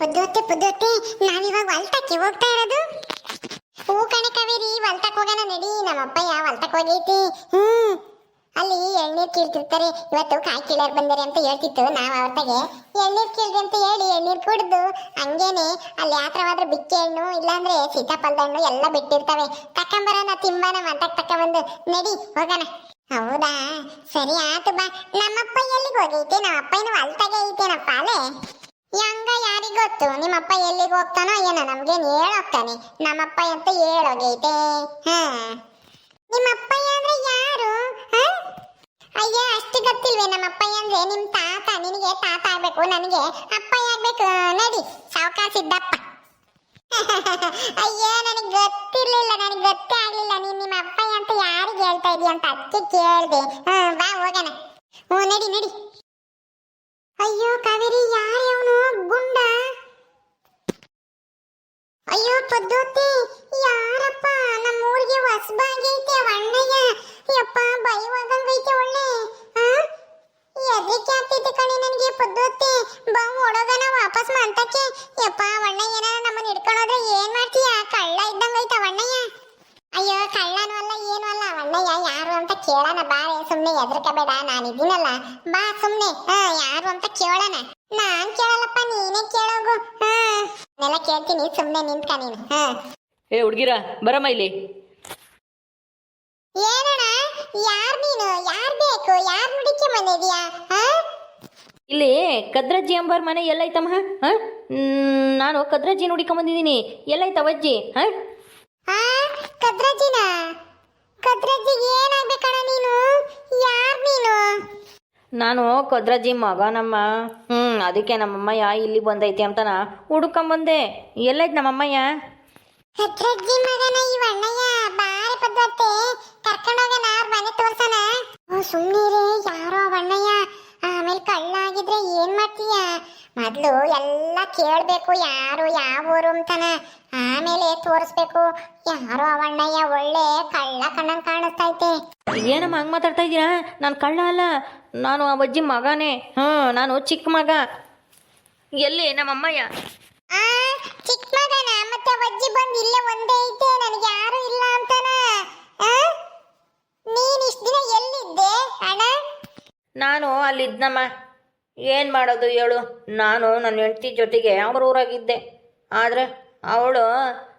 ಪುದ್ದೊತ್ತೆ ಪುದ್ದೊತ್ತೆ ನಾವಿವಾಗ ಹೊಲ್ತಕ್ಕೆ ಹೋಗ್ತಾ ಇರೋದು. ಹೂ ಕಣೆ ಕಾವೇರಿ ಹೊಲ್ತಕ್ ಹೋಗೋಣ ನಡಿ, ನಮ್ಮಪ್ಪಯ್ಯ ಹೊಲ್ತಕ್ ಹೋಗೈತಿ. ಹ್ಮ್ ಅಲ್ಲಿ ಎಳ್ನೀರ್ ಕೀಳ್ತಿರ್ತಾರೆ. ಇವತ್ತು ಕಾಯಿ ಕೀಳರ್ ಬಂದರೆ ಅಂತ ಹೇಳ್ತಿತ್ತು ನಾವು ಅವ್ರತಾಗೆ. ಎಳ್ನೀರ್ ಕೀಳ್ರಿ ಅಂತ ಹೇಳಿ ಎಳ್ನೀರ್ ಕುಡ್ದು ಹಂಗೇನೆ ಅಲ್ಲಿ ಯಾತ್ರವಾದ್ರೆ ಬಿಕ್ಕಿ ಹಣ್ಣು, ಇಲ್ಲಾಂದ್ರೆ ಸೀತಾಫಲದ ಹಣ್ಣು ಎಲ್ಲ ಬಿಟ್ಟಿರ್ತವೆ. ತಕ್ಕಂಬರೋಣ ತಿಂಬಾನ ಮಂತಕ್ ಬಂದು ನಡಿ, ಹೋಗೋಣ. ಹೌದಾ? ಸರಿ, ಆತು ಬಾ. ನಮ್ಮಪ್ಪ ಎಲ್ಲಿಗೆ ಹೋಗೈತೆ? ನಮ್ಮಪ್ಪ ಇನ್ನು ಐತೆ ಐತೇನಪ್ಪ ಅಲ್ಲೇ? ಹೆಂಗ ಯಾರಿಗ್ ಗೊತ್ತು? ನಿಮ್ಮಪ್ಪ ಎಲ್ಲಿಗೆ ಹೋಗ್ತಾನೋ ಏನೋ, ನಮ್ಗೇನ್ ಹೇಳೋಗ್ತಾನೆ ನಮ್ಮಪ್ಪ ಅಂತ ಹೇಳೋಗೈತೆ. ಹಾ. ನಿಮ್ಮಪ್ಪ ಅಂದ್ರೆ ಯಾರು? ಅಯ್ಯ, ಅಷ್ಟು ಗೊತ್ತಿಲ್ವೇ ನಮ್ಮಪ್ಪ ಅಂದ್ರೆ ನಿಮ್ ತಾತ, ನಿನಗೆ ತಾತ ಆಗ್ಬೇಕು, ನನಗೆ ಅಪ್ಪ ಆಗ್ಬೇಕು. ನಡಿ, ಸಾವುಕಾರ ಸಿದ್ದಪ್ಪ. ಅಯ್ಯ, ನನಗೆ ಗೊತ್ತಿರ್ಲಿಲ್ಲ, ನನಗೆ ಗೊತ್ತೇ ಆಗ್ಲಿಲ್ಲ. ನೀನ್ ನಿಮ್ಮ ಅಪ್ಪ ಅಂತ ಯಾರಿಗೆ ಹೇಳ್ತಾ ಇದೀಯ ಅಂತ ಅದಕ್ಕೆ ಕೇಳ್ದೆ. ಬಾ, ಹೋಗೋಣ. ಹ್ಞೂ, ನಡಿ ನಡಿ. ಅಯ್ಯೋ ಕಾವೇರಿ, ಯಾರು ಅವನು ಗುಂಡ? ಅಯ್ಯೋ ಪದ್ದೋತಿ, ಯಾರಪ್ಪ? ನಮ್ಮ ಊರಿಗೆ ಹೊಸಬಾಗೈತೆ ಅಣ್ಣಯ್ಯ. ಯಪ್ಪ, ಬೈವಾಗಂಗೈತೆ ಒಳ್ಳೆ. ಎದ್ರಿಕೆ ಆಗ್ತೈತೆ ಕಣೆ ನನಗೆ ಪದ್ದೋತಿ? ಬಾ ಓಡೋಗನ ವಾಪಸ್ ಮಂತಕ್ಕೆ ಯಪ್ಪ ಹೆದರ್ಕಬೇಡ ನಾನಿದ್ದೀನಲ್ಲ ಬಾ ಸುಮ್ನೆ ಹಾ ಯಾರು ಅಂತ ಕೇಳೋಣ. ನಾನ್ ಕೇಳಲ್ಲಪ್ಪ ನೀನೇ ಕೇಳೋಗು. ಹಾ. ನೆಲ ಕೇಳ್ತೀನಿ ಸುಮ್ನೆ ನಿಂತ್ಕ ನೀನು. ಹಾ. ಏ ಹುಡ್ಗಿರ ಬರಮ್ಮ ಇಲ್ಲಿ. ಏನಣ್ಣ ಯಾರ್ ನೀನು? ಯಾರ್ ಬೇಕು? ಯಾರ್ ನುಡಿಕೆ ಬಂದಿದ್ಯಾ? ಹಾ? ಇಲ್ಲಿ ಕದ್ರಜ್ಜಿ ಅಂಬರ್ ಮನೆ ಎಲ್ಲೈತಮ್ಮ? ಹ? ನಾನು ಕದ್ರಜ್ಜಿ ನೋಡಿಕೊಂಬಂದಿದ್ದೀನಿ ಎಲ್ಲೈತವ ಅಜ್ಜಿ? ಹಾಂ? ಆ ಕದ್ರಜ್ಜಿನ? ಕದ್ರಜ್ಜಿಗೆ ಏನಾಗ್ಬೇಕಣ್ಣ ನೀನು? ಯಾರು ನೀನು? ನಾನು ಕದ್ರಜ್ಜಿ ಮಗನಮ್ಮ ಹ್ಞೂ ಅದಕ್ಕೆ ನಮ್ಮಮ್ಮಯ್ಯ ಇಲ್ಲಿ ಬಂದೈತಿ ಅಂತನ ಹುಡುಕೊಂಬಂದೆ. ಎಲ್ಲೈತ್ ನಮ್ಮಮ್ಮಯ್ಯ? ಕದ್ರಜ್ಜಿ ಮಗನ ಈ ಅಣ್ಣಯ್ಯ ಬಾರೆ ಪದ್ಧತಿ. ಕರ್ಕೊಂಡೋಗನ ಅವ್ರ ಮನೆ ತೋರ್ಸನ ಸುಮ್ಮನೆ ಯಾರೋ ಅಣ್ಣಯ್ಯ. ಆಮೇಲೆ ಕಳ್ಳ ಆಗಿದ್ರೆ ಏನು ಮಾಡ್ತೀಯ? ಮೊದಲು ಎಲ್ಲ ಕೇಳಬೇಕು ಯಾರು ಯಾವ ಊರು ಅಂತಾನ. ಆಮೇಲೆ ತೋರಿಸ್ಬೇಕು ಯಾರೋ ಅವಣ್ಣಯ್ಯ ಒಳ್ಳೆ ಕಳ್ಳ ಕಣ್ಣಂಗ್ ಕಾಣಿಸ್ತೈತೆ. ಏನಮ್ಮ ಹಂಗೆ ಮಾತಾಡ್ತಾ ಇದ್ದೀರಾ? ನಾನು ಕಳ್ಳ ಅಲ್ಲ. ನಾನು ಆ ಅಜ್ಜಿ ಮಗನೇ. ಹ್ಞೂ ನಾನು ಚಿಕ್ಕ ಮಗ. ಎಲ್ಲಿ? ನಮ್ಮಮ್ಮಯ್ಯ. ಆ ಚಿಕ್ಕ ಮಗನ? ಮತ್ತೆ ಅಜ್ಜಿ ಬಂದು ಇಲ್ಲೇ ಒಂದೇ ಐತೆ? ನನಗೆ ಯಾರು ಇಲ್ಲ ಅಂತಾನ? ಇಷ್ಟು ಇಷ್ಟ ದಿನ ಎಲ್ಲಿದ್ದೆ? ಅಣ್ಣ? ನಾನು ಅಲ್ಲಿದ್ದಮ್ಮ ಏನು ಮಾಡೋದು ಹೇಳು. ನಾನು ನನ್ನ ಹೆಂಡತಿ ಜೊತೆಗೆ ಅವ್ರ ಊರಾಗಿದ್ದೆ. ಆದರೆ ಅವಳು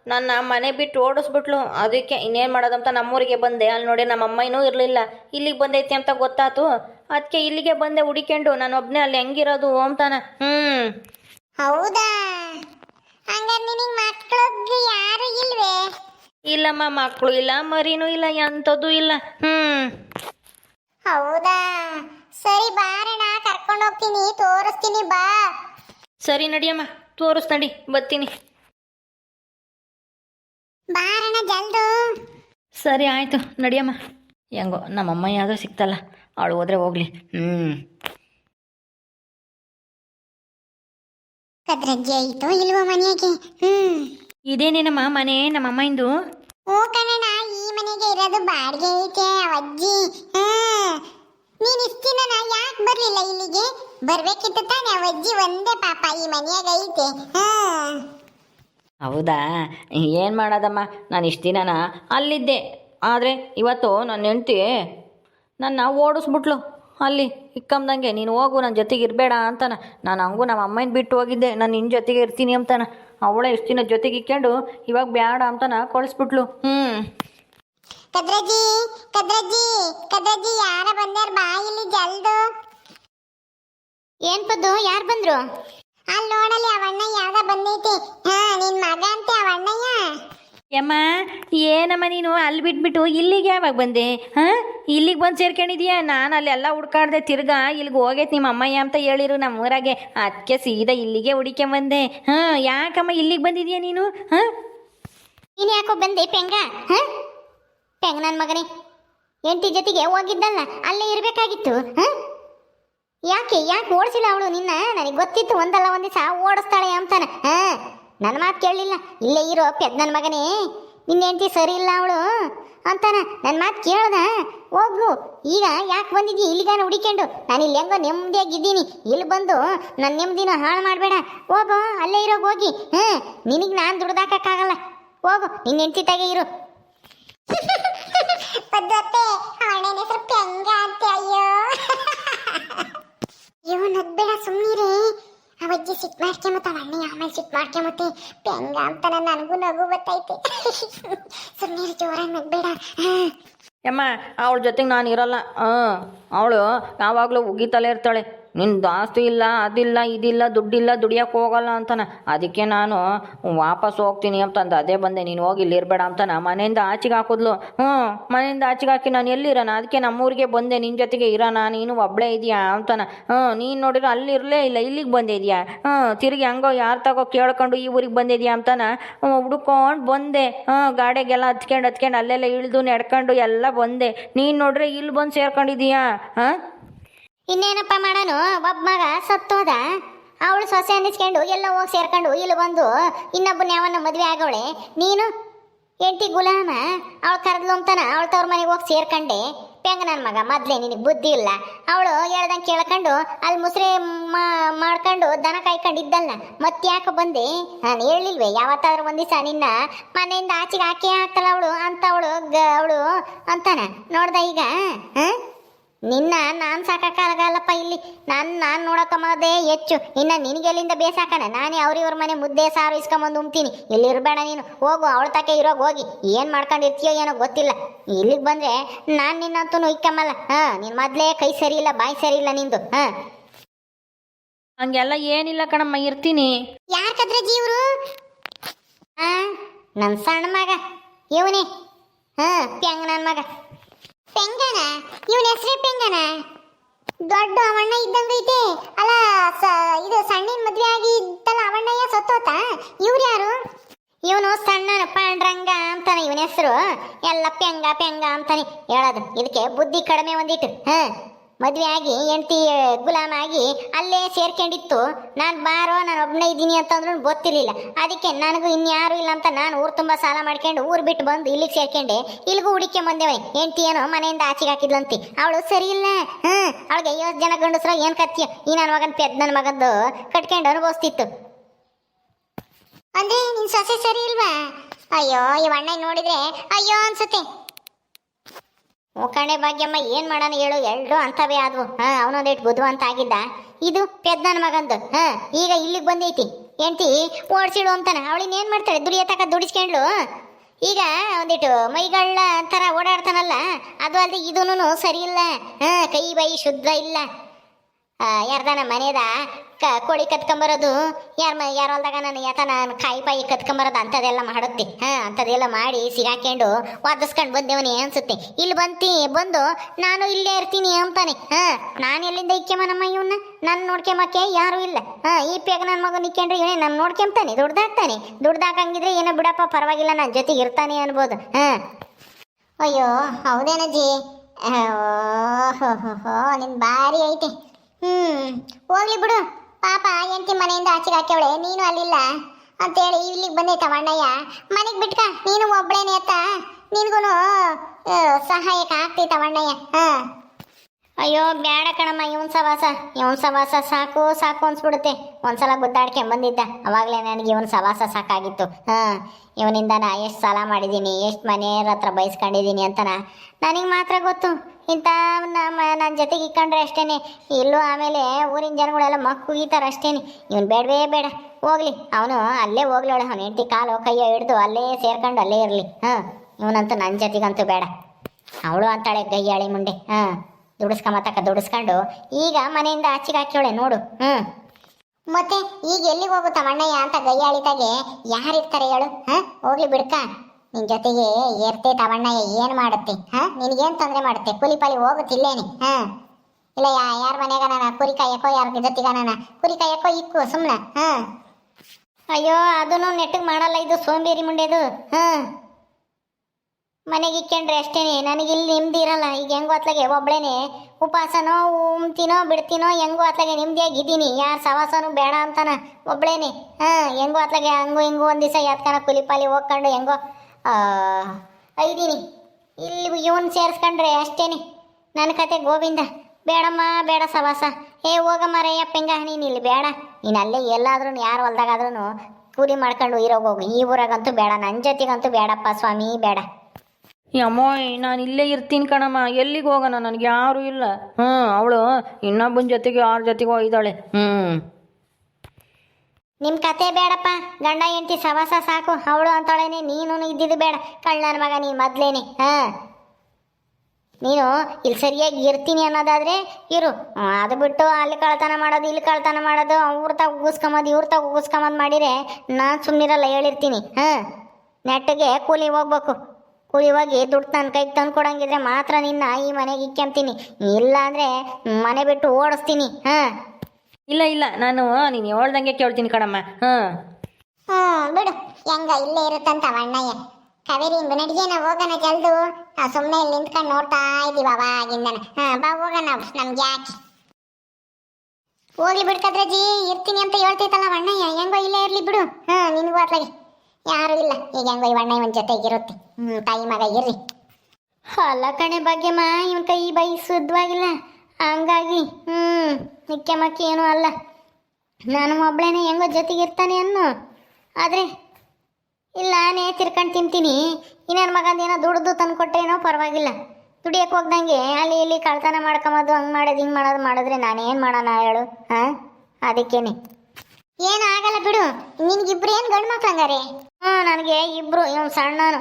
ನನ್ನ ಮನೆ ಬಿಟ್ಟು ಓಡಿಸ್ಬಿಟ್ಲು. ಅದಕ್ಕೆ ಇನ್ನೇನು ಮಾಡೋದಂತ ನಮ್ಮೂರಿಗೆ ಬಂದೆ. ಅಲ್ಲಿ ನೋಡಿ ನಮ್ಮ ಅಮ್ಮನೂ ಇರಲಿಲ್ಲ. ಇಲ್ಲಿಗೆ ಬಂದೈತಿ ಅಂತ ಗೊತ್ತಾತು. ಅದಕ್ಕೆ ಇಲ್ಲಿಗೆ ಬಂದೆ ಹುಡಿಕೊಂಡು ನಾನು ಒಬ್ಬನೇ ಅಲ್ಲಿ ಹೆಂಗಿರೋದು ಅಂತಾನ. ಹ್ಞೂ ಹೌದಾ? ಹಂಗಾರೆ ನಿನಗೆ ಮಕ್ಕಳು ಯಾರು ಇಲ್ವೇ? ಇಲ್ಲಮ್ಮ ಮಕ್ಕಳು ಇಲ್ಲ ಮರಿನೂ ಇಲ್ಲ ಎಂಥದ್ದು ಇಲ್ಲ. ಹ್ಞೂ ಹೌದಾ? ಸರಿ ಬಾರಣ ಕರ್ಕೊಂಡು ಹೋಗ್ತೀನಿ ತೋರಿಸ್ತೀನಿ ಬಾ. ಸರಿ ನಡಿಯಮ್ಮ ತೋರಿಸ್ ನಡಿ ಬರ್ತೀನಿ. ಬಾರಣ ಜಲ್ದು. ಸರಿ ಆಯಿತು ನಡಿಯಮ್ಮ. ಹೆಂಗೋ ನಮ್ಮಮ್ಮ ಯಾವುದೋ ಸಿಕ್ತಲ್ಲ ಅವಳು ಹೋದ್ರೆ ಹೋಗ್ಲಿ. ಹ್ಞೂ ಕದ್ರಜ್ಜಿ ಆಯ್ತು ಇಲ್ವೋ ಮನೆಯಾಗೆ ಹ್ಮ್. ಇದೇನೇನಮ್ಮ ಮನೆ ನಮ್ಮಮ್ಮ ಇಂದು ಓ ಕಣಣ್ಣ ಈ ಮನೆಗೆ ಇರೋದು ಬಾಡಿಗೆ ಐತೆ ಅವಜ್ಜಿ ಹಾ ನೀನ್ ಇಷ್ಟಿನ ಯಾಕೆ ಬರ್ಲಿಲ್ಲ ಇಲ್ಲಿಗೆ? ಬರ್ಬೇಕಿತ್ತು ತಾನೆ ಅಜ್ಜಿ ಒಂದೇ ಪಾಪ ಈ ಮನೆಯಾಗ ಐತೆ. ಹೌದಾ? ಏನು ಮಾಡೋದಮ್ಮ? ನಾನು ಇಷ್ಟು ದಿನನ? ಅಲ್ಲಿದ್ದೆ. ಆದರೆ ಇವತ್ತು ನನ್ನ ಹೆಂಡ್ತಿ ನನ್ನ ಓಡಿಸ್ಬಿಟ್ಲು. ಅಲ್ಲಿ ಇಕ್ಕಂದಂಗೆ ನೀನು ಹೋಗು ನನ್ನ ಜೊತೆಗೆ ಇರಬೇಡ ಅಂತಾನ. ನಾನು ಹಂಗೂ ನಮ್ಮ ಅಮ್ಮನ ಬಿಟ್ಟು ಹೋಗಿದ್ದೆ. ನಾನು ನಿನ್ನ ಜೊತೆಗೆ ಇರ್ತೀನಿ ಅಂತಾನ. ಅವಳೇ ಇಷ್ಟು ದಿನ ಜೊತೆಗೆ ಇಕ್ಕೊಂಡು ಇವಾಗ ಬೇಡ ಅಂತಾನ ಕಳಿಸ್ಬಿಟ್ಲು. ಹ್ಞೂ ಕದ್ರಜ್ಜಿ ಕದ್ರಜ್ಜಿ ಕದ್ರಜ್ಜಿ ಯಾರ ಬಂದಾರ ಬಾ ಇಲ್ಲಿ ಜಲ್ದು. ಏನ್ ಪದ್ದು ಯಾರು ಬಂದ್ರು? ಅಲ್ಲಿ ನೋಡಲಿ ಅವಣ್ಣ ಯಾವ್ದ ಬಂದೈತಿ. ಹಾ ನಿನ್ ಮಗ ಅಂತೆ ಅವಣ್ಣಯ್ಯ. ಯಮ್ಮ ಏನಮ್ಮ ನೀನು? ಅಲ್ಲಿ ಬಿಟ್ಬಿಟ್ಟು ಇಲ್ಲಿಗೆ ಯಾವಾಗ ಬಂದೆ? ಹಾಂ ಇಲ್ಲಿಗೆ ಬಂದು ಸೇರ್ಕೊಂಡಿದ್ಯಾ? ನಾನು ಅಲ್ಲೆಲ್ಲ ಹುಡ್ಕಾಡ್ದೆ ತಿರ್ಗಾ ಇಲ್ಲಿಗೆ ಹೋಗೈತೆ ನಿಮ್ಮ ಅಮ್ಮಯ್ಯ ಅಂತ ಹೇಳಿರು ನಮ್ಮ ಊರಾಗೆ ಅದಕ್ಕೆ ಸೀದಾ ಇಲ್ಲಿಗೆ ಹುಡಿಕೊಂಬಂದೆ ಹಾಂ ಯಾಕಮ್ಮ ಇಲ್ಲಿಗೆ ಬಂದಿದ್ಯಾ ನೀನು? ಹಾಂ? ನೀನು ಯಾಕೋ ಬಂದೆ ಪೆಂಗ? ಹ? ಪೆಂಗ ನನ್ನ ಮಗನೇ? ಎಂಟಿ ಜೊತೆಗೆ ಹೋಗಿದ್ದಲ್ಲ, ಅಲ್ಲೇ ಇರಬೇಕಾಗಿತ್ತು, ಹ? ಯಾಕೆ ಯಾಕೆ ಓಡಿಸಿಲ್ಲ ಅವಳು ನಿನ್ನ? ನನಗೆ ಗೊತ್ತಿತ್ತು, ಒಂದಲ್ಲ ಒಂದ್ ದಿವಸ ಓಡಿಸ್ತಾಳೆ ಅಂತಾನೆ, ಹ? ನನ್ನ ಮಾತು ಕೇಳಲಿಲ್ಲ, ಇಲ್ಲೇ ಇರೋ ಪೆದ್ ನನ್ನ ಮಗನೇ. ನಿನ್ನ ಹೆಂಡತಿ ಸರಿ ಇಲ್ಲ ಅವಳು, ಅಂತಾನ ನನ್ನ ಮಾತು ಕೇಳ್ದ? ಹೋಗು, ಈಗ ಯಾಕೆ ಬಂದಿದ್ದಿ? ಇಲ್ಲಿಗಾನ ಹುಡಿಕೊಂಡು ನಾನು ಇಲ್ಲಿ ಹೆಂಗೋ ನೆಮ್ಮದಿಯಾಗಿದ್ದೀನಿ. ಇಲ್ಲಿ ಬಂದು ನನ್ನ ನೆಮ್ಮದಿನ ಹಾಳು ಮಾಡಬೇಡ. ಹೋಗು, ಅಲ್ಲೇ ಇರೋ ಹೋಗಿ ಹ್ಞೂ ನಿನಗೆ ನಾನು ದುಡ್ದಾಕಕ್ಕಾಗಲ್ಲ. ಹೋಗು, ನಿನ್ನ ಹೆಂಡತಿ ತಾಗೆ ಇರು. ಪದ್ಧತಿ ಅವಳ ಹೆಸರು ಪೆಂಗ ಅಂತ ಅಯ್ಯೋ. ಅಯ್ಯೋ, ನಗ್ಬೇಡ ಸುಮ್ಮನಿರಿ ಅವಜ್ಜಿ ಸಿಟ್ ಮಾಡ್ಕೊಂಬತ್ತ ಅಣ್ಣ ಆಮೇಲೆ ಸಿಟ್ ಮಾಡ್ಕೊಂಬತ್ತೆ ಪೆಂಗ ಅಂತ ನನಗೂ ನಗು ಬತ್ತೈತೆ. ಸುಮ್ಮನಿರಿ ಜೋರಾಗಿ ನಗ್ಬೇಡ. ಯಮ್ಮ, ಅವಳ ಜೊತೆಗೆ ನಾನು ಇರಲ್ಲ. ಹಾಂ ಅವಳು ಯಾವಾಗಲೂ ಉಗಿತಲೇ ಇರ್ತಾಳೆ. ನಿನ್ನ ಆಸ್ತಿ ಇಲ್ಲ, ಅದಿಲ್ಲ, ಇದಿಲ್ಲ, ದುಡ್ಡಿಲ್ಲ, ದುಡಿಯೋಕೆ ಹೋಗಲ್ಲ ಅಂತಾನೆ. ಅದಕ್ಕೆ ನಾನು ವಾಪಸ್ ಹೋಗ್ತೀನಿ ಅಂತಂದು. ಅದೇ ಬಂದೆ, ನೀನು ಹೋಗಿ ಇಲ್ಲಿ ಇರಬೇಡ ಅಂತಾನೆ. ಮನೆಯಿಂದ ಆಚೆಗೆ ಹಾಕಿದ್ಲು. ಹ್ಞೂ ಮನೆಯಿಂದ ಆಚೆಗೆ ಹಾಕಿ ನಾನು ಎಲ್ಲಿರೋಣ ಅದಕ್ಕೆ ನಮ್ಮೂರಿಗೆ ಬಂದೆ ನಿನ್ನ ಜೊತೆಗೆ ಇರೋಣ ನೀನು ಒಬ್ಬಳೇ ಇದೆಯಾ ಅಂತಾನೆ. ಹ್ಞೂ ನೀನು ನೋಡಿದ್ರೆ ಅಲ್ಲಿ ಇರಲೇ ಇಲ್ಲ, ಇಲ್ಲಿಗೆ ಬಂದಿದ್ಯಾ ಹ್ಞೂ ತಿರುಗಿ ಹಂಗೋ ಯಾರು ತಗೋ ಕೇಳ್ಕೊಂಡು ಈ ಊರಿಗೆ ಬಂದಿದ್ಯಾ ಅಂತಾನೆ. ಹುಡ್ಕೊಂಡು ಬಂದೆ. ಹ್ಞೂ ಗಾಡಿಗೆಲ್ಲ ಹತ್ಕೊಂಡು ಹತ್ಕೊಂಡು ಅಲ್ಲೆಲ್ಲ ಇಳಿದು ನಡ್ಕೊಂಡು ಎಲ್ಲ ಬಂದೆ. ನೀನು ನೋಡ್ರೆ ಇಲ್ಲಿ ಬಂದು ಸೇರ್ಕೊಂಡಿದೀಯಾ ಹಾಂ ಇನ್ನೇನಪ್ಪ ಮಾಡೋನು? ಒಬ್ಬ ಮಗ ಸತ್ತೋದ. ಅವಳು ಸೊಸೆ ಅನ್ನಿಸ್ಕೊಂಡು ಎಲ್ಲ ಹೋಗಿ ಸೇರ್ಕೊಂಡು ಇಲ್ಲಿ ಬಂದು ಇನ್ನೊಬ್ಬನ ಯಾವನ್ನ ಮದುವೆ ಆಗವಳೆ ನೀನು? ಎಂಟಿ ಗುಲಾಮ? ಅವಳು ಕರೆದ್ಲು ಅಂತಾನ ಅವಳು ತವ್ರ ಮನೆಗೆ ಹೋಗಿ ಸೇರ್ಕಂಡೆ. ಪೆಂಗ ನನ್ನ ಮಗ, ಮೊದ್ಲೇ ನಿನಗೆ ಬುದ್ಧಿ ಇಲ್ಲ. ಅವಳು ಹೇಳ್ದಂಗೆ ಕೇಳ್ಕೊಂಡು ಅಲ್ಲಿ ಮುಸ್ರೆ ಮಾಡ್ಕೊಂಡು ದನ ಕಾಯ್ಕೊಂಡು ಇದ್ದಲ್ಲ ಮತ್ತೆ ಯಾಕೆ ಬಂದೆ? ನಾನು ಹೇಳಿಲ್ವೇ ಯಾವತ್ತಾದ್ರೂ ಒಂದು ದಿವಸ ನಿನ್ನ ಮನೆಯಿಂದ ಆಚೆಗೆ ಹಾಕೇ ಹಾಕ್ತಾಳ ಅವಳು ಅಂತ ಅವಳು ಅವಳು ಅಂತಾನ. ನೋಡ್ದ ಈಗ, ಹಾಂ? ನಿನ್ನ ನಾನು ಸಾಕಾಗಲ್ಲಪ್ಪ ಇಲ್ಲಿ. ನಾನು ನಾನು ನೋಡಕ್ಕಮ್ಮದೇ ಹೆಚ್ಚು. ಇನ್ನು ನಿನಗೆಲ್ಲಿಂದ ಬೇಸಾಕಣ? ನಾನೇ ಅವ್ರಿವ್ರ ಮನೆ ಮುದ್ದೆ ಸಾರು ಇಸ್ಕೊಂಬಂದು ಉಮ್ತೀನಿ. ಇಲ್ಲಿ ಇರಬೇಡ ನೀನು. ಹೋಗು ಅವಳ ತಕ್ಕೆ ಇರೋಗಿ ಹೋಗಿ. ಏನು ಮಾಡ್ಕೊಂಡಿರ್ತೀಯೋ ಏನೋ ಗೊತ್ತಿಲ್ಲ. ಇಲ್ಲಿಗೆ ಬಂದರೆ ನಾನು ನಿನ್ನಂತೂ ಇಕ್ಕಮ್ಮಲ್ಲ. ಹಾಂ ನಿನ್ನ ಮೊದಲೇ ಕೈ ಸರಿ ಇಲ್ಲ ಬಾಯಿ ಸರಿ ಇಲ್ಲ ನಿಂದು. ಹಾಂ. ಹಂಗೆಲ್ಲ ಏನಿಲ್ಲ ಕಣಮ್ಮ ಇರ್ತೀನಿ. ಯಾಕಂದ್ರೆ ಕದ್ರೆ ಜೀವ್ರು ಆ ನನ್ನ ಸಣ್ಣ ಮಗ. ಇವನೇ. ಹಾಂ ಪೆಂಗ ನನ್ನ ಮಗ. ಪೆಂಗನ? ಇವನ ಹೆಸರೇ ಪೆಂಗನ? ದೊಡ್ಡ ಅವಣ್ಣ ಇದ್ದಂಗೈತೆ ಅಲ್ಲ ಇದು ಸಣ್ಣಿನ ಮದ್ವೆ ಆಗಿ ಇದ್ದಲ್ಲ ಅವಣ್ಣಯ್ಯ ಸತ್ತೋತ? ಇವ್ರು ಯಾರು? ಇವನು ಸಣ್ಣ ಪಾಂಡ್ರಂಗ ಅಂತಾನೆ ಇವನ ಹೆಸರು. ಎಲ್ಲ ಪೆಂಗ ಪೆಂಗ ಅಂತಾನೆ ಹೇಳೋದು. ಇದಕ್ಕೆ ಬುದ್ಧಿ ಕಡಿಮೆ ಒಂದಿಟ್ಟು, ಹಾ? ಮದ್ವೆ ಆಗಿ ಹೆಂಡತಿ, ಗುಲಾಮ ಆಗಿ ಅಲ್ಲೇ ಸೇರ್ಕೊಂಡಿತ್ತು. ನಾನು ಬಾರೋ, ನಾನು ಒಬ್ಬನೇ ಇದ್ದೀನಿ ಅಂತಂದ್ರು ಗೊತ್ತಿರಲಿಲ್ಲ. ಅದಕ್ಕೆ ನನಗೂ ಇನ್ಯಾರು ಇಲ್ಲ ಅಂತ ನಾನು ಊರು ತುಂಬ ಸಾಲ ಮಾಡ್ಕೊಂಡು ಊರು ಬಿಟ್ಟು ಬಂದು ಇಲ್ಲಿಗೆ ಸೇರ್ಕೊಂಡೆ. ಇಲ್ಲಿಗೂ ಹುಡುಕೆ ಬಂದೇವೆ. ಹೆಂಡತಿ ಏನೋ ಮನೆಯಿಂದ ಆಚೆಗೆ ಹಾಕಿದ್ಲಂತಿ. ಅವಳು ಸರಿ ಇಲ್ಲ. ಹ್ಞೂ ಅವಳಿಗೆ ಐವತ್ತು ಜನ ಗಂಡಸ್ರ, ಏನು ಕತ್ತೀಯ ಈ ನನ್ನ ಮಗನ ಪೆದ್ ನನ್ನ ಮಗಂದು ಕಟ್ಕೊಂಡು ಅನುಭವಿಸ್ತಿತ್ತು. ಅಂದ್ರೆ ನಿನ್ನ ಸೊಸೆ ಸರಿ ಇಲ್ವಾ? ಅಯ್ಯೋ, ಈ ಅಣ್ಣ ನೋಡಿದ್ರೆ ಅಯ್ಯೋ ಅನ್ಸುತ್ತೆ. ಕಣೆ ಭಾಗ್ಯಮ್ಮ, ಏನ್ ಮಾಡೋಣ ಹೇಳು, ಎಲ್ರು ಅಂತವೇ ಆದ್ವು. ಹಾಂ ಅವನೊಂದಿಟ್ಟು ಬುದ್ಧಿವಂತ ಆಗಿದ್ದ. ಇದು ಪೆದ್ದನ ಮಗಂದು. ಹ, ಈಗ ಇಲ್ಲಿಗೆ ಬಂದೈತಿ. ಎಂತಿ ಓಡಿಸಿಡು ಅಂತಾನೆ. ಅವಳಿನ ಏನ್ ಮಾಡ್ತಾಳೆ? ದುಡಿಯ ತಕ ದುಡಿಸ್ಕೊಂಡ್ಲು ಈಗ ಒಂದಿಟ್ಟು ಮೈಗಳ ಅಂತರ ಓಡಾಡ್ತಾನಲ್ಲ, ಅದು ಅಲ್ಲದೆ ಇದೂನು ಸರಿ ಇಲ್ಲ ಹ, ಕೈ, ಬೈ ಶುದ್ಧ ಇಲ್ಲ. ಯಾರ್ದಾನ ಮನೆಯದ ಕ, ಕೋಳಿ ಕತ್ಕೊಂಬರೋದು? ಯಾರ ಮ, ಯಾರ ಹೊಲ್ದಾಗ ನಾನು ಯಾತ ನಾನು ಕಾಯಿ ಪಾಯಿ ಕತ್ಕೊಂಬರೋದು? ಅಂಥದ್ದೆಲ್ಲ ಮಾಡುತ್ತೆ. ಹಾಂ ಅಂಥದ್ದೆಲ್ಲ ಮಾಡಿ ಸಿಗಾಕೊಂಡು ವಾದಿಸ್ಕೊಂಡು ಬಂದೇವನಿ ಅನ್ಸುತ್ತೆ. ಇಲ್ಲಿ ಬಂತಿ, ಬಂದು ನಾನು ಇಲ್ಲೇ ಇರ್ತೀನಿ ಅಂತಾನೆ. ಹಾಂ, ನಾನು ಎಲ್ಲಿಂದ ಇಕ್ಕೆಮನಮ್ಮ ಇವನ್ನ ನಾನು ನೋಡ್ಕೊಂಬಕ್ಕೆ ಯಾರೂ ಇಲ್ಲ. ಹಾಂ, ಈ ಪೇಗ ನನ್ನ ಮಗನ ಇಕ್ಕೊಂಡ್ರೆ ಇವನೇ ನಾನು ನೋಡ್ಕೊಂತಾನೆ ದುಡ್ದಾಕ್ತಾನೆ. ದುಡ್ದಾಕಂಗಿದ್ರೆ ಏನೋ ಬಿಡಪ್ಪ, ಪರವಾಗಿಲ್ಲ ನನ್ನ ಜೊತೆಗೆ ಇರ್ತಾನೆ ಅನ್ಬೋದು. ಹಾಂ. ಅಯ್ಯೋ, ಹೌದೇನಜ್ಜಿ? ಓಹೋ ನಿನ್ ಭಾರಿ ಐತೆ. ಹ್ಮ್, ಹೋಗ್ಲಿ ಬಿಡು. ಪಾಪ ಎಂತಿ ಮನೆಯಿಂದ ಆಚೆಗೆ ಹಾಕ್ಯವಳೆ, ನೀನು ಅಲ್ಲಿಲ್ಲ. ಅಂತೇಳಿ ಇಲ್ಲಿಗೆ ಬಂದೈತ ಅಣ್ಣಯ್ಯ. ಮನೆಗೆ ಬಿಟ್ಕ, ನೀನು ಒಬ್ಳೇನೆ ಅತ್ತ. ನಿನ್ಗೂ ಸಹಾಯಕ ಆಗ್ತಿ ಅಣ್ಣಯ್ಯ. ಹಾ. ಅಯ್ಯೋ ಬೇಡ ಕಣಮ್ಮ, ಇವನ್ ಸವಾಸ. ಇವನ್ ಸವಾಸ ಸಾಕು ಸಾಕು ಅನ್ಸ್ಬಿಡುತ್ತೆ. ಒಂದ್ಸಲ ಬಂದಿದ್ದ. ಅವಾಗಲೇ ನನಗೆ ಇವನ್ ಸವಾಸ ಸಾಕಾಗಿತ್ತು. ಹಾಂ, ಇವನಿಂದ ನಾ ಎಷ್ಟು ಸಾಲ ಮಾಡಿದ್ದೀನಿ ಎಷ್ಟು ಮನೆಯವ್ರ ಹತ್ರ ಬಯಸ್ಕೊಂಡಿದ್ದೀನಿ ಅಂತನ? ನನಗೆ ಮಾತ್ರ ಗೊತ್ತು. ಇಂಥ ನಮ್ಮ ನನ್ನ ಜೊತೆಗೆ ಇಕ್ಕೊಂಡ್ರೆ ಅಷ್ಟೇ ಇಲ್ಲೂ ಆಮೇಲೆ ಊರಿನ ಜನಗಳೆಲ್ಲ ಮಕ್ಕುಗೀತಾರೆ ಅಷ್ಟೇ ಇವನು ಬೇಡವೇ ಬೇಡ. ಹೋಗ್ಲಿ. ಅವನು ಅಲ್ಲೇ ಹೋಗ್ಲೋಳ. ಅವನು ಹೆಂಡತಿ ಕಾಲು, ಕೈಯೋ ಹಿಡ್ದು ಅಲ್ಲೇ ಸೇರ್ಕೊಂಡು ಅಲ್ಲೇ ಇರಲಿ. ಹಾಂ, ಇವನಂತೂ ನನ್ನ ಜೊತೆಗಂತೂ ಬೇಡ. ಅವಳು ಅಂತಾಳೆ ಗಯ್ಯಾಳಿ ಮುಂಡೆ. ಹಾಂ. ದುಡಿಸ್ಕೊಂಬತ್ತಕ್ಕ ದುಡಿಸ್ಕೊಂಡು ಈಗ ಮನೆಯಿಂದ ಆಚೆಗೆ ಹಾಕ್ಯೋಳೆ ನೋಡು. ಹ್ಞೂ ಮತ್ತೆ ಈಗ ಎಲ್ಲಿಗೆ ಹೋಗುತ್ತ ಮಣ್ಣಯ್ಯ ಅಂತ ಗಯ್ಯಾಳಿತಾಗೆ ಯಾರಿರ್ತಾರೆ ಹೇಳು, ಹಾ? ಹೋಗ್ಲಿ ಬಿಡ್ಕ. ನಿನ್ ಜೊತೆಗೆ ಏರ್ತೆ ತಮ್ಮಣ್ಣಯ್ಯ ಏನು ಮಾಡುತ್ತೆ, ಹಾಂ? ನಿನಗೇನು ತೊಂದರೆ ಮಾಡುತ್ತೆ? ಕೂಲಿ ಪಾಲಿ ಹೋಗುತ್ತಿಲ್ಲೇನೆ ಹಾಂ? ಇಲ್ಲ, ಯಾ, ಯಾರ ಮನೆಗ ನಾನು ಕುರಿ ಕಾಯಕೋ, ಯಾರ ಜೊತೆಗ ನಾನು ಕುರಿ ಕಾಯಕೋ, ಇಕ್ಕು ಸುಮ್ಮನೆ ಹಾ? ಅಯ್ಯೋ ಅದನ್ನು ನೆಟ್ಟಿಗೆ ಮಾಡಲ್ಲ ಇದು ಸೋಂಬೇರಿ ಮುಂಡೆದು, ಹಾ? ಮನೆಗೆ ಇಕ್ಕೊಂಡ್ರೆ ಅಷ್ಟೇನೆ. ನನಗೆ ಇಲ್ಲಿ ನೆಮ್ಮದಿ ಇರಲ್ಲ. ಈಗ ಹೆಂಗೋ ಅತ್ಲಾಗೆ ಒಬ್ಳೇನೆ ಉಪವಾಸನೋ ಉಮ್ತಿನೋ, ಬಿಡ್ತೀನೋ, ಹೆಂಗೋ ಅತ್ಲಾಗೆ ನೆಮ್ಮದಿಯಾಗಿದ್ದೀನಿ ಯಾರು ಸವಾಸನೂ ಬೇಡ ಅಂತಾನ ಒಬ್ಳೇನೆ. ಹಾಂ, ಹೆಂಗೋ ಅತ್ಲಾಗೆ ಹಂಗು ಹಿಂಗು ಒಂದು ದಿವಸ ಯಾತ್ಕನ ಕುಲಿಪಾಲಿ ಹೋಗ್ಕೊಂಡು ಹೆಂಗೋ ಐದೀನಿ ಇಲ್ಲಿ ಇವನ್ ಸೇರಿಸ್ಕೊಂಡ್ರೆ ಅಷ್ಟೇನೆ. ನನ್ನ ಕತೆ ಗೋವಿಂದ. ಬೇಡಮ್ಮ, ಬೇಡ ಸವಾಸ. ಏ ಹೋಗಮ್ಮ ರಯ್ಯಪ್ಪಂಗ ನೀನು ಇಲ್ಲಿ ಬೇಡ. ನೀನು ಅಲ್ಲೇ ಎಲ್ಲಾದ್ರೂ, ಯಾರು ಹೊಲ್ದಾಗಾದ್ರೂ ಕೂಲಿ ಮಾಡ್ಕೊಂಡು ಇರೋಗೋಗು ಹೋಗು. ಈ ಊರಾಗಂತೂ ಬೇಡ. ನನ್ನ ಜೊತೆಗಂತೂ ಬೇಡಪ್ಪ ಸ್ವಾಮಿ, ಬೇಡ. ಈ ಅಮ್ಮೋಯ್ ನಾನು ಇಲ್ಲೇ ಇರ್ತೀನಿ ಕಣಮ್ಮ. ಎಲ್ಲಿಗೆ ಹೋಗೋಣ? ನನಗೆ ಯಾರೂ ಇಲ್ಲ. ಹ್ಞೂ ಅವಳು ಇನ್ನೊಬ್ಬನ ಜೊತೆಗೆ ಯಾರ ಜೊತೆಗೆ ಹೋಗಿದ್ದಾಳೆ ಹ್ಞೂ ನಿಮ್ಮ ಕತೆ ಬೇಡಪ್ಪ. ಗಂಡ, ಹೆಂಡತಿ, ಸವಾಸ ಸಾಕು. ಅವಳು ಅಂತಾಳೇನೆ ನೀನು ಇದ್ದಿದ್ದು ಬೇಡ. ಕಳ್ಳನ ಮಗ ನೀನು ಮೊದ್ಲೇನೆ. ಹಾಂ. ನೀನು ಇಲ್ಲಿ ಸರಿಯಾಗಿ ಇರ್ತೀನಿ ಅನ್ನೋದಾದ್ರೆ ಇರು. ಅದು ಬಿಟ್ಟು ಅಲ್ಲಿ ಕಳ್ತನ ಮಾಡೋದು, ಇಲ್ಲಿ ಕಳ್ತನ ಮಾಡೋದು, ಅವ್ರ ತಾಗ ಉಗಿಸ್ಕೊಂಬದು ಇವ್ರ ತಾಗ ಉಗಿಸ್ಕೊಂಬದು ಮಾಡಿದ್ರೆ ನಾನು ಸುಮ್ಮನಿರಲ್ಲ ಹೇಳಿರ್ತೀನಿ. ಹಾಂ. ನೆಟ್ಟಿಗೆ ಕೂಲಿ ಹೋಗ್ಬೇಕು. ಕೂಲಿ ಹೋಗಿ ದುಡ್ಡು ನನ್ನ ಕೈಗೆ ತಂದು ಕೊಡಂಗಿದ್ರೆ ಮಾತ್ರ ನಿನ್ನ ಈ ಮನೆಗೆ ಇಕ್ಕೊಂತೀನಿ ಇಲ್ಲ ಅಂದರೆ ಮನೆ ಬಿಟ್ಟು ಓಡಿಸ್ತೀನಿ. ಹಾಂ. ಇಲ್ಲ ಇಲ್ಲ. ನಾನು ನೀನು ಹೇಳ್ದಂಗೆ ಕೇಳ್ತೀನಿ ಕಣಮ್ಮ. ಹಾಂ. ಹ್ಞೂ ಬಿಡು. ಹೆಂಗ ಇಲ್ಲೇ ಇರುತ್ತಂತ ಅಣ್ಣಯ್ಯ ಕಾವೇರಿ ಹಿಂಗ್ ನಡಿಗೆನ ಹೋಗೋಣ ಜಲ್ದು. ನಾವು ಸುಮ್ಮನೆ ಇಲ್ಲಿ ನಿಂತ್ಕೊಂಡು ನೋಡ್ತಾ ಇದೀವಿ ಅವಾಗಿಂದನ. ಹ ಬಾ ಹೋಗೋಣ ನಮ್ಗೆ ಯಾಕೆ? ಹೋಗ್ಲಿ ಬಿಡ್ಕದ್ರಜ್ಜಿ ಇರ್ತೀನಿ ಅಂತ ಹೇಳ್ತೈತಲ್ಲ ಅಣ್ಣಯ್ಯ ಹೆಂಗೋ ಇಲ್ಲೇ ಇರ್ಲಿ ಬಿಡು. ಹಾಂ ನಿನಗೂ ಅತ್ಲಾಗೆ. ಯಾರು ಇಲ್ಲ. ಈಗ ಹೆಂಗೋ ಇವಣ್ಣ ಇವನ್ ಜೊತೆಗೆ ಇರುತ್ತೆ. ಹ್ಮ್, ತಾಯಿ ಮಗ ಇರ್ಲಿ. ಅಲ್ಲ ಕಣೆ ಭಾಗ್ಯಮ್ಮ ಇವನ್ ಕೈ ಬೈ ಶುದ್ಧವಾಗಿಲ್ಲ ಹಂಗಾಗಿ, ಹ್ಮ್ ನಿಕ್ಕೆ ಮಕ್ಕಿ ಏನೂ ಅಲ್ಲ. ನಾನು ಒಬ್ಳೇನೆ ಹೆಂಗೋ ಜೊತೆಗಿರ್ತಾನೆ ಅನ್ನು. ಆದರೆ, ಇಲ್ಲ ನೇ ತಿರ್ಕೊಂಡು ತಿಂತೀನಿ. ಇನ್ನೇನು ಮಗಂದೇನೋ ದುಡ್ದು ತಂದ್ಕೊಟ್ರೇನೋ ಪರವಾಗಿಲ್ಲ. ದುಡಿಯಕ್ಕೆ ಹೋಗ್ದಂಗೆ ಅಲ್ಲಿ ಇಲ್ಲಿ ಕಳ್ತನ ಮಾಡ್ಕೊಂಬೋದು, ಹಂಗೆ ಮಾಡೋದು, ಹಿಂಗೆ ಮಾಡೋದು ಮಾಡಿದ್ರೆ ನಾನೇನು ಮಾಡೋಣ ಹೇಳು, ಹಾಂ? ಅದಕ್ಕೇನೆ. ಏನು ಆಗಲ್ಲ ಬಿಡು. ನಿನ್ಗಿಬ್ರು ಏನು ಗಂಡು ಮಕ್ಳು ಹಂಗಾರೆ? ಹ್ಞೂ ನನಗೆ ಇಬ್ರು ಇವನು ಸಣ್ಣನು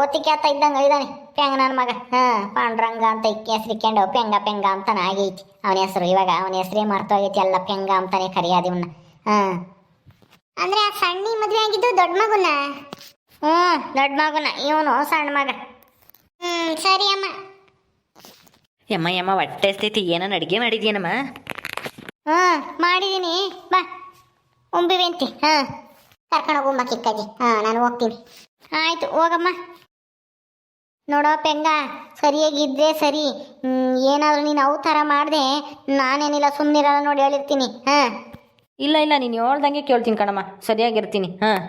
ಒತ್ತಿಕೆ ಆತ ಇದ್ದಂಗೆ ಇದ್ದಾನೆ ಪೆಂಗ ನನ್ನ ಮಗ. ಹಾಂ ಪಾಂಡ್ರಂಗ ಅಂತ ಕೇಸರಿ ಹೆಸ್ರಿಕೊಂಡು ಪೆಂಗ ಪೆಂಗ ಅಂತಾನೆ ಆಗೈತಿ. ಅವನ ಹೆಸರು ಇವಾಗ ಅವನ ಹೆಸರೇ ಮರ್ತೋಗೈತಿ ಎಲ್ಲ ಪೆಂಗ ಅಂತಾನೆ ಕರೆಯೋದು ಇವನ್ನ ಹಾಂ. ಅಂದರೆ ಆ ಸಣ್ಣ ಮದುವೆ ಆಗಿದ್ದು ದೊಡ್ಡ ಮಗುನ? ಹ್ಞೂ ದೊಡ್ಡ ಮಗುನ. ಇವನು ಸಣ್ಣ ಮಗ. ಹ್ಞೂ ಸರಿ ಅಮ್ಮ. ಯಮ್ಮ ಯಮ್ಮ ಹೊಟ್ಟೆ ಸ್ಥಿತಿ ಏನೋ ಅಡುಗೆ ಮಾಡಿದ್ಯೇನಮ್ಮ? ಹ್ಞೂ ಮಾಡಿದ್ದೀನಿ ಬಾ. ಉಂಬಿವೆಂತಿ ಹಾಂ. ಕರ್ಕೊಂಡು ಹೋಗುಮ್ಮ ಕಿಕ್ಕಜ್ಜಿ ಹಾಂ ನಾನು ಹೋಗ್ತೀನಿ. ಆಯ್ತು ಹೋಗಮ್ಮ. ನೋಡೋ ಪೆಂಗ ಸರಿಯಾಗಿದ್ರೆ ಸರಿ. ಏನಾದರೂ ಏನಾದ್ರೂ ನೀನು ಅವು ಥರ ಮಾಡಿದೆ ನಾನೇನಿಲ್ಲ ಸುಮ್ಮನಿರಲ್ಲ ನೋಡಿ ಹೇಳಿರ್ತೀನಿ ಹಾಂ. ಇಲ್ಲ ಇಲ್ಲ ನೀನು ಹೇಳ್ದಂಗೆ ಕೇಳ್ತೀನಿ ಕಣಮ್ಮ. ಸರಿಯಾಗಿರ್ತೀನಿ ಹಾಂ.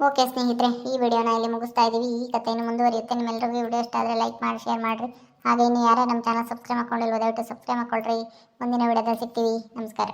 ಓಕೆ ಸ್ನೇಹಿತರೆ ಈ ವಿಡಿಯೋನ ಇಲ್ಲಿ ಮುಗಿಸ್ತಾ ಇದ್ದೀವಿ ಈ ಕಥೆಯನ್ನು ಮುಂದುವರಿಯುತ್ತೆ. ನಿಮ್ಮೆಲ್ಲರಿಗೂ ವಿಡಿಯೋ ಇಷ್ಟ ಆದರೆ ಲೈಕ್ ಮಾಡಿ ಶೇರ್ ಮಾಡಿರಿ. ಹಾಗೆ ಇನ್ನು ಯಾರೇ ನಮ್ಮ ಚಾನಲ್ ಸಬ್ಸ್ಕ್ರೈಬ್ ಮಾಡ್ಕೊಂಡಿಲ್ವೋ ದಯವಿಟ್ಟು ಸಬ್ಸ್ಕ್ರೈಬ್ ಮಾಡ್ಕೊಳ್ರಿ. ಮುಂದಿನ ವಿಡಿಯೋದಲ್ಲಿ ಸಿಗ್ತೀವಿ. ನಮಸ್ಕಾರ.